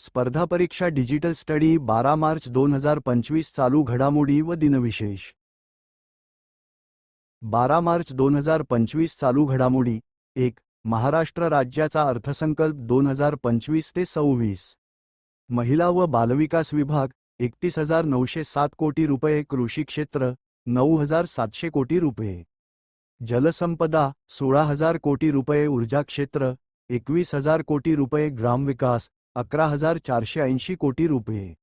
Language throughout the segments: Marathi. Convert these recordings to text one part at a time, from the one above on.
स्पर्धा परीक्षा डिजिटल स्टडी बारा मार्च दोन हजार पंचवीस चालू घडामोडी व दिनविशेष. बारा मार्च दोन हजार पंचवीस चालू घडामोडी एक महाराष्ट्र राज्याचा अर्थसंकल्प दोन हजार पंचवीस ते सव्वीस. महिला व बालविकास विभाग एकतीस हजार नऊशे सात कोटी रुपये कृषी क्षेत्र नऊ हजार सातशे कोटी रुपये. जलसंपदा सोळा हजार कोटी रुपये ऊर्जा क्षेत्र एकवीस हजार कोटी रुपये ग्रामविकास अकरा हजार चारशे ऐंशी कोटी रुपये.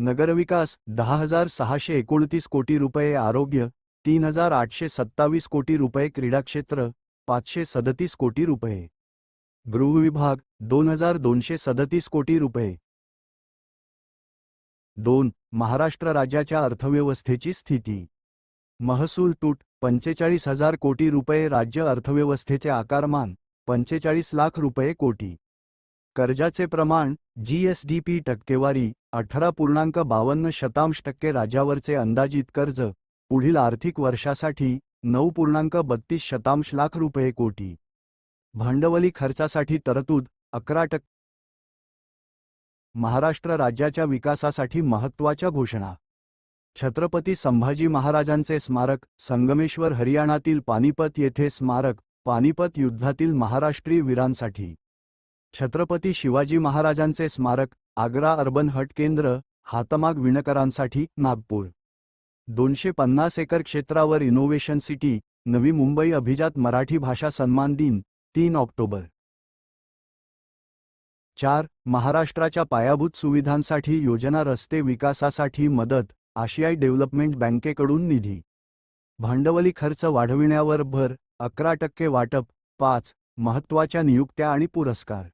नगरविकास दहा हजार सहाशे एकोणतीस कोटी रुपये. आरोग्य तीन हजार आठशे सत्तावीस कोटी रुपये. क्रीडा क्षेत्र पाचशे सदतीस कोटी रुपये. गृहविभाग दोन हजार दोनशे सदतीस कोटी रुपये. दोन महाराष्ट्र राज्याच्या अर्थव्यवस्थेची स्थिती. महसूल तूट पंचेचाळीस हजार कोटी रुपये. राज्य अर्थव्यवस्थेचे आकारमान पंचेचाळीस लाख रुपये कोटी. कर्जाचे प्रमाण जीएसडीपी टक्केवारी अठरा पूर्णांक बावन्न शतांश टक्के राज्यावरचे अंदाजित कर्ज पुढील आर्थिक वर्षासाठी नऊ पूर्णांक बत्तीस शतांश लाख रुपये कोटी. भांडवली खर्चासाठी तरतूद अकरा टक्के. महाराष्ट्र राज्याच्या विकासासाठी महत्त्वाच्या घोषणा. छत्रपती संभाजी महाराजांचे स्मारक संगमेश्वर हरियाणातील पानिपत येथे स्मारक पानिपत युद्धातील महाराष्ट्रीय वीरांसाठी. छत्रपती शिवाजी महाराजांचे स्मारक आग्रा अर्बन हट केंद्र हातमाग विणकरांसाठी नागपूर. दोनशे पन्नास एकर क्षेत्रावर इनोव्हेशन सिटी नवी मुंबई अभिजात मराठी भाषा सन्मान दिन तीन ऑक्टोबर. चार महाराष्ट्राच्या पायाभूत सुविधांसाठी योजना रस्ते विकासासाठी मदत आशियाई डेव्हलपमेंट बँकेकडून निधी. भांडवली खर्च वाढविण्यावर भर अकरा टक्के वाटप पाच महत्त्वाच्या नियुक्त्या आणि पुरस्कार.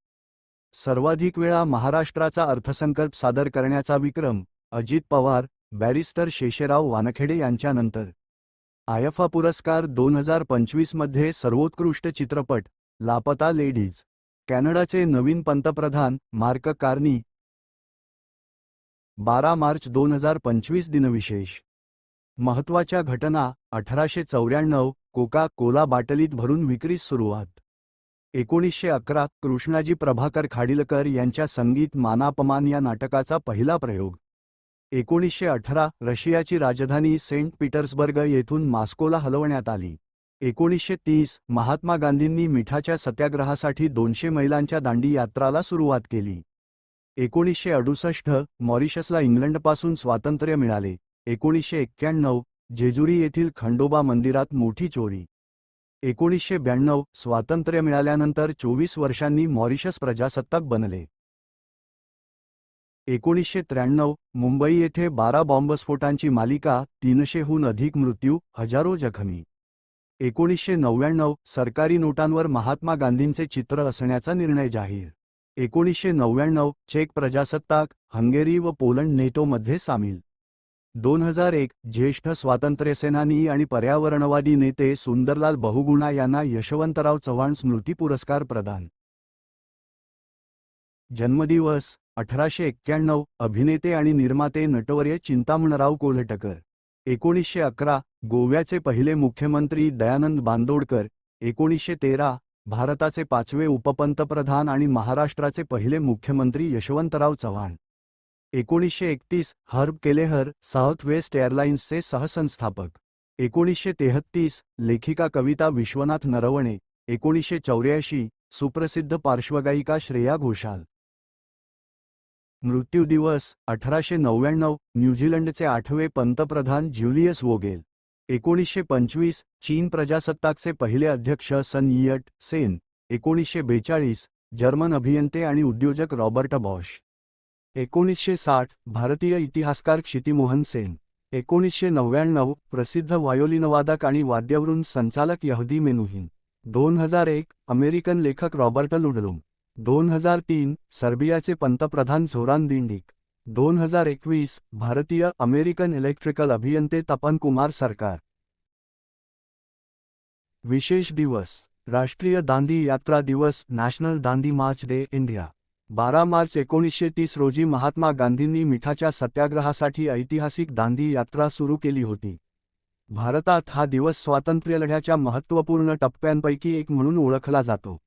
सर्वाधिक वेळा महाराष्ट्राचा अर्थसंकल्प सादर करण्याचा विक्रम अजित पवार बॅरिस्टर शेषेराव वानखेडे यांच्यानंतर. आयफा पुरस्कार दोन हजार पंचवीसमध्ये सर्वोत्कृष्ट चित्रपट लापता लेडीज कॅनडाचे नवीन पंतप्रधान मार्क कार्नी. बारा मार्च दोन हजार पंचवीस दिनविशेष. महत्त्वाच्या घटना अठराशे चौऱ्याण्णव कोका कोला बाटलीत भरून विक्रीस सुरुवात. एकोणीसशे अकरा कृष्णाजी प्रभाकर खाडीलकर यांच्या संगीत मानापमान या नाटकाचा पहिला प्रयोग. एकोणीसशे अठरा रशियाची राजधानी सेंट पीटर्सबर्ग येथून मास्कोला हलवण्यात आली. एकोणीसशे तीस महात्मा गांधींनी मिठाच्या सत्याग्रहासाठी दोनशे मैलांच्या दांडी यात्राला सुरुवात केली. एकोणीसशे अडुसष्ट मॉरिशसला इंग्लंडपासून स्वातंत्र्य मिळाले. एकोणीसशे एक्क्याण्णव जेजुरी येथील खंडोबा मंदिरात मोठी चोरी. एकोणीसशे ब्याण्णव स्वातंत्र्य मिळाल्यानंतर चोवीस वर्षांनी मॉरिशस प्रजासत्ताक बनले. एकोणीसशे त्र्याण्णव मुंबई येथे बारा बॉम्बस्फोटांची मालिका तीनशेहून अधिक मृत्यू हजारो जखमी. एकोणीसशे नव्याण्णव सरकारी नोटांवर महात्मा गांधींचे चित्र असण्याचा निर्णय जाहीर. एकोणीसशे नव्याण्णव चेक प्रजासत्ताक हंगेरी व पोलंड नेटोमध्ये सामील. दोन हजार एक ज्येष्ठ स्वातंत्र्यसेनानी आणि पर्यावरणवादी नेते सुंदरलाल बहुगुणा यांना यशवंतराव चव्हाण स्मृती पुरस्कार प्रदान. जन्मदिवस अठराशे एक्क्याण्णव अभिनेते आणि निर्माते नटवर्य चिंतामणराव कोल्हटकर. एकोणीसशे अकरा गोव्याचे पहिले मुख्यमंत्री दयानंद बांदोडकर. एकोणीसशे तेरा भारताचे पाचवे उपपंतप्रधान आणि महाराष्ट्राचे पहिले मुख्यमंत्री यशवंतराव चव्हाण. एकोणीसशे एकतीस हर्ब केलेहर साऊथ वेस्ट एअरलाइन्सचे सहसंस्थापक. एकोणीसशे तेहत्तीस लेखिका कविता विश्वनाथ नरवणे. एकोणीसशे चौऱ्याऐंशी सुप्रसिद्ध पार्श्वगायिका श्रेया घोषाल. मृत्यू दिवस अठराशे नव्याण्णव न्यूझीलंडचे आठवे पंतप्रधान ज्युलियस वोगेल. एकोणीसशे पंचवीस चीन प्रजासत्ताकचे पहिले अध्यक्ष सन यियट सेन. एकोणीसशे बेचाळीस जर्मन अभियंते आणि उद्योजक रॉबर्ट बॉश. एकोणीसशे साठ भारतीय इतिहासकार क्षितिमोहन सेन. एकोणीसशे नव्याण्णव प्रसिद्ध वायोलिनवादक आणि वाद्यवृंद संचालक यहदी मेनुहीन. दोन हजार एक अमेरिकन लेखक रॉबर्ट लुडलुम. दोन हजार तीन सर्बियाचे पंतप्रधान झोरान दिंडिक. दोन हजार एकवीस भारतीय अमेरिकन इलेक्ट्रिकल अभियंते तपन कुमार सरकार. विशेष दिवस राष्ट्रीय दांडी यात्रा दिवस national Dandi March day India. बारा मार्च एकोणीसशे तीस रोजी महात्मा गांधींनी मिठाच्या सत्याग्रहासाठी ऐतिहासिक दांडी यात्रा सुरू केली होती. भारतात हा दिवस स्वातंत्र्यलढ्याच्या महत्त्वपूर्ण टप्प्यांपैकी एक म्हणून ओळखला जातो.